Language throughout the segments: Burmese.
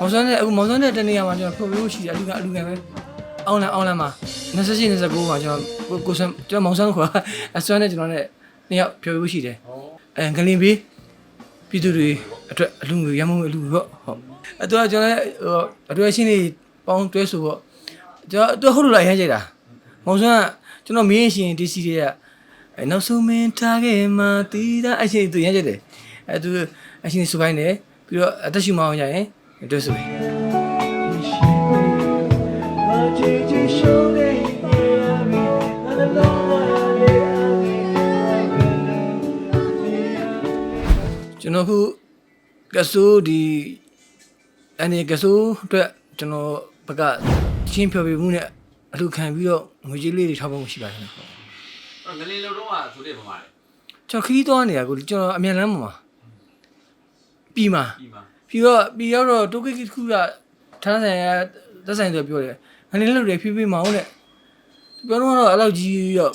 မောင်စွမ်းနဲ့အခုမောင်စွမ်းနဲ့တနေရာမှာကျွန်တော်ဖွင့်လို့ရှိတယ်အလူကအလူကပဲအောင်းလန်အောင်းလန်မှာ28 29မှာကျွန်တော်ကိုကိုဆန်ကျွန်တော်မောင်စွမ်းခေါ်အစွမ်းနဲ့ကျွန်တော်နဲ့နှစ်ယောက်ဖြေလို့ရှိတယ်အဲဂလင်ဘေးပြည်သူတွေအတွက်အလူငွေရမုံငွေအလူငွေပေါ့ဟုတ်အဲတော့ကျွန်တော်လည်းဟိုအတွဲရှင်းနေပေါင်းတွဲဆိုပေါ့ကျွန်တော်သူဟုတ်လို့လားရမ်းကြိုက်တာမောင်စွမ်းကကျွန်တော်မင်းရှင်ဒီစီတွေက အဲနောက်ဆုံးမင်းထားခဲ့မှတီးတာအရှင်သူရမ်းကြိုက်တယ်အဲသူအရှင်စုပိုင်းတယ်ပြီးတော့အသက်ရှူမအောင်ရရင်တွဲဆိုတယ်ကျွန်တော်ခုကဆိုးဒီအနေကဆိုးအတွက်ကျွန်တော်ဘက်ကချင်းဖြော်ပြမှုနဲ့အလူခံပြီးတော့ငွေကြေးလေးတွေထောက်ပံ့မှုရှိပါတယ်ဟုတ်အဲ့ ငလင်းလုံးတော့ကဆိုတဲ့ပုံမှာလေကျွန်တော်ခီးသွားနေတာကိုကျွန်တော်အမြန်လမ်းမှာမှာပြီးမှာပြီးမှာပြီးတော့ပြီးရောက်တော့တိုကိကိတစ်ခုကထားဆိုင်ရသက်ဆိုင်တယ်ပြောတယ်ငလင်းလူတွေဖြည်းဖြည်းမအောင်တဲ့ပြောတော့တော့အဲ့လောက်ကြီးတော့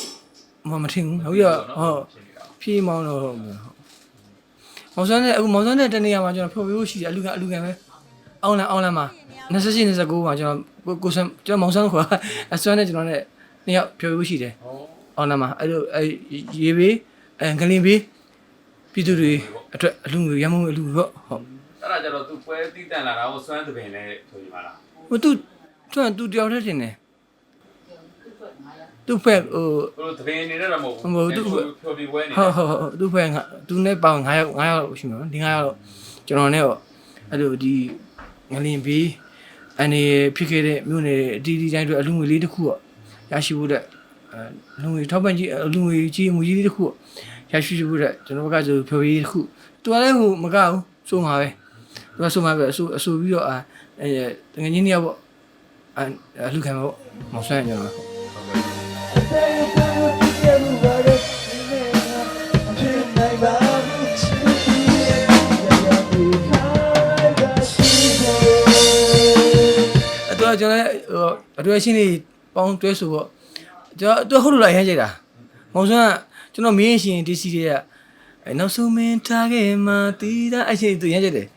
မမထင်ဘူးဟုတ်ရဟုတ်ဖြေးမောင်းတော့ဟုတ်မယ်ဟုတ်မောင်စွမ်းနဲ့အခုမောင်စွမ်းနဲ့တနေရာမှာကျွန်တော်ဖြော်ပြလို့ရှိတယ်အလူကအလူကပဲအောင်းလန်အောင်းလန်မှာ28 29မှာကျွန်တော်ကိုကိုဆန်ကျွန်တော်မောင်စွမ်းခေါ်အစွမ်းနဲ့ကျွန်တော်နဲ့နှစ်ယောက်ဖြော်ပြလို့ရှိတယ်ဟော အောင်းလန်မှာအဲ့လိုအဲရေဘေးအဲဂလင်ဘေးပြည်သူတွေအတွက်အလူငွေရမုံငွေအလူငွေပေါ့ဟုတ်အဲ့ဒါကြတော့သူပွဲတီးတန်လာတာကိုစွမ်းသပင်လဲဆိုရမှာလားဟိုသူသူကသူတယောက်တည်းတင်တယ်သူဖက်ဟိုသူတို့သပင်နေတော့မဟုတ်မဟုတ်ဘူးသူဖြောပြပွဲနေဟုတ်ဟုတ်ဟုတ်သူဖက်ငါသူနဲ့ပေါင်9ယောက်9ယောက်ရှိမှာနော်ဒီ9ယောက်တော့ကျွန်တော်နဲ့တော့အဲ့လိုဒီငလင်ဘေးအနေဖြစ်ခဲ့တဲ့မြို့နယ်အတီးတီးတိုင်းအတွက်အလူငွေလေးတစ်ခုတော့ရရှိဖို့တဲ့အဲ လူငွေထောက်ပံ့ကြီးအလူငွေကြီးငွေကြီးလေးတစ်ခုတော့ရရှိဖို့တဲ့ကျွန်တော်ဘက်ကဆိုဖြော်ရေးတစ်ခုသူကလည်းဟိုမကဘူးစိုးမှာပဲသူကစိုးမှာပဲအဆူအဆူပြီးတော့အဲတငယ်ချင်းတယောက်ပေါ့အဲအလူခံမှာပေါ့မောင်ဆန်းကျွန်တော်အဲ့တော့ကျွန်တော်လည်းဟိုအတွဲရှင်းနေပေါင်းတွဲဆိုပေါ့ ကျွန်တော်သူဟုတ်လို့လားရမ်းကြိုက်တာမောင်စွန်းကကျွန်တော်မင်းရှင်ဒီစီတွေကအဲနောက်ဆုံးမင်းထားခဲ့မှတီးတာအရှင်သူရမ်းကြိုက်တယ်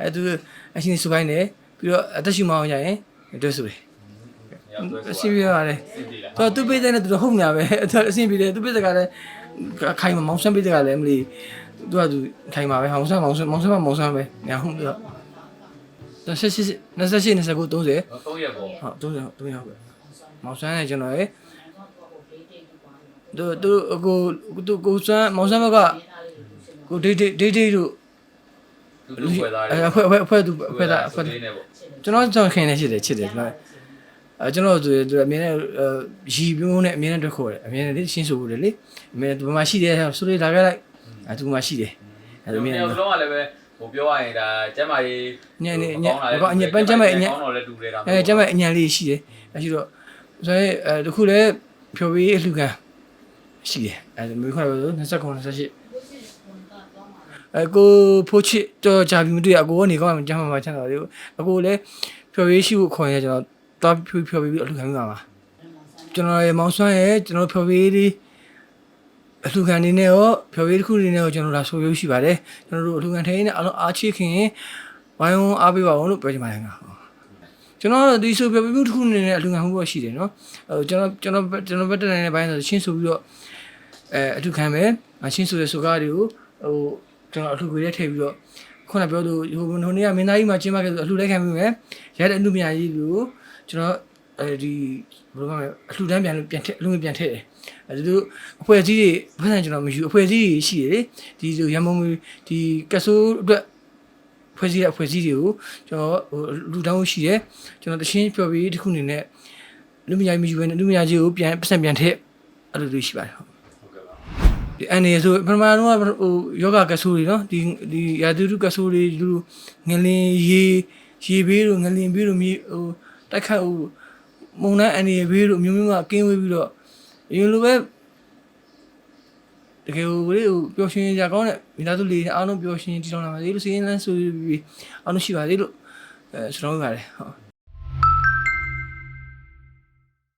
အဲသူအရှင်စုပိုင်းတယ်ပြီးတော့အသက်ရှူမအောင်ရရင်တွဲဆိုတယ်အရှင်ပြရတယ်စင်တီလားသူသူပေးတဲ့နဲ့သူဟုတ်ညာပဲသူအရှင်ပြတယ်သူပေးတဲ့ကလည်းခိုင်မမောင်ဆန်းပေးတဲ့ကလည်းမလီသူကသူခိုင်မှာပဲမောင်ဆန်းမောင်ဆန်းမောင်ဆန်းမောင်ဆန်းပဲညာဟုတ်ပြီးတော့28 28 29 30 3ရက်ပေါ့ဟုတ်30ဟုတ်3ရောက်ပဲမောင်ဆန်းနဲ့ကျွန်တော်ရေ သူသူကိုသူကိုဆန်းမောင်ဆန်းဘက်ကကိုဒေးဒေးဒေးဒေးတို့သူတို့ပွဲသားအဲအဖွဲ့အဖွဲ့အဖွဲ့သူအဖွဲ့သားအဖွဲ့လေးနဲ့ပေါ့ကျွန်တော်ကျွန်တော်ခင်နေရှိတယ်ချစ်တယ်ကျွန်တော်အဲကျွန်တော်သူသူအမြင်နဲ့ရီပြုံးနဲ့အမြင်နဲ့တွေ့ခေါ်တယ်အမြင်နဲ့လေရှင်းဆိုတယ်လေအမြင်ဒီမှာရှိတယ်ဆိုလေးလာခဲ့လိုက်အဲသူမှာရှိတယ်အဲအမြင်ဒီနဲ့လုံးကလည်းပဲဟိုပြောရရင်ဒါကျမ်းမာရေးညညညဘာညပန်းကျမ်းမဲ့ညကောင်းတော့လည်းတူတယ်ဒါအဲကျမ်းမဲ့အညံလေးရှိတယ်အဲရှိတော့ဆိုရင်အဲတခုလည်းဖြော်ပြီးအလှခံ ရှိတယ်အဲမျိုးခေါ်လို့29 28အကိုဖိုးချစ်တော်ကြာပြီမတွေ့အကိုကနေကောင်းမှကျမ်းမှာချမ်းသာတယ်အကိုလည်းဖြော်ပြီးရှိဖို့ခေါ်ရကျွန်တော်တော့ဖြော်ဖြော်ပြီးအလှခံမှာပါကျွန်တော်ရေမောင်ဆွမ်းရဲ့ကျွန်တော်ဖြော်ပြီးဒီအလှခံနေနဲ့ရောဖြော်ပြီးတစ်ခုနေနဲ့ရောကျွန်တော်ဒါဆိုရုပ်ရှိပါတယ်ကျွန်တော်တို့အလှခံထိုင်နေအလုံးအားချခင်ဝိုင်းဝန်းအားပေးပါအောင်လို့ပြောချင်ပါတယ်ငါကျွန်တော်တို့ဒီဆိုပြပြမှုတစ်ခုအနေနဲ့အလူခံမှုတော့ရှိတယ်နော်ဟိုကျွန်တော်ကျွန်တော်ကျွန်တော်ဘက်တက်နေတဲ့ဘိုင်းဆိုရှင်းဆိုပြီးတော့ အဲအထုခံမယ်အရှင်းဆိုတဲ့ဆိုကားတွေကိုဟိုကျွန်တော်အထုခွေထဲထည့်ပြီးတော့ခုနပြောသူဟိုဟိုနေ့ကမင်းသားကြီးမှာကျင်းပခဲ့သူအလှလိုက်ခံပြီးမယ်ရတဲ့အမှုမြာကြီးကိုကျွန်တော်အဲဒီဘယ်လိုမှအလှတန်းပြန်လို့ပြန်ထည့်အလှပြန်ထည့်တယ်အဲဒီလိုအဖွဲ့အစည်းတွေဘယ်ဆန်ကျွန်တော်မရှိဘူးအဖွဲ့အစည်းတွေရှိတယ်လေဒီလိုရမုံဒီကဆိုးအတွက်ဖွဲ့စည်းတဲ့အဖွဲ့အစည်းတွေကိုကျွန်တော်ဟိုလူတောင်းရှိတယ်ကျွန်တော်တရှင်းပြောပြီးတစ်ခုအနေနဲ့လူမယာမယူဘဲနဲ့လူမယာကြီးကိုပြန်ပတ်စံပြန်ထည့်အဲ့လိုလိုရှိပါတယ်ဟုတ်ဟုတ်ကဲ့ပါ ဒီအနေဆိုပထမတော့ဟိုယောဂကဆိုးတွေနော်ဒီဒီရာသီတုကဆိုးတွေလူငလင်ရေရေဘေးတို့ငလင်ဘေးတို့မြေဟိုတိုက်ခတ်ဟိုမုံနှမ်းအနေဘေးတို့မျိုးမျိုးကကင်းဝေးပြီးတော့အရင်လိုပဲတကယ်ဟိုလေဟိုပျော်ရွှင်ကြကောင်းတဲ့မိသားစုလေးအားလုံးပျော်ရွှင်တည်ထောင်လာပါစေလို့စီးရင်လန်းဆိုပြီးအားလုံးရှိပါသေးလို့အဲကျွန်တော်ပြောပါတယ်ဟုတ်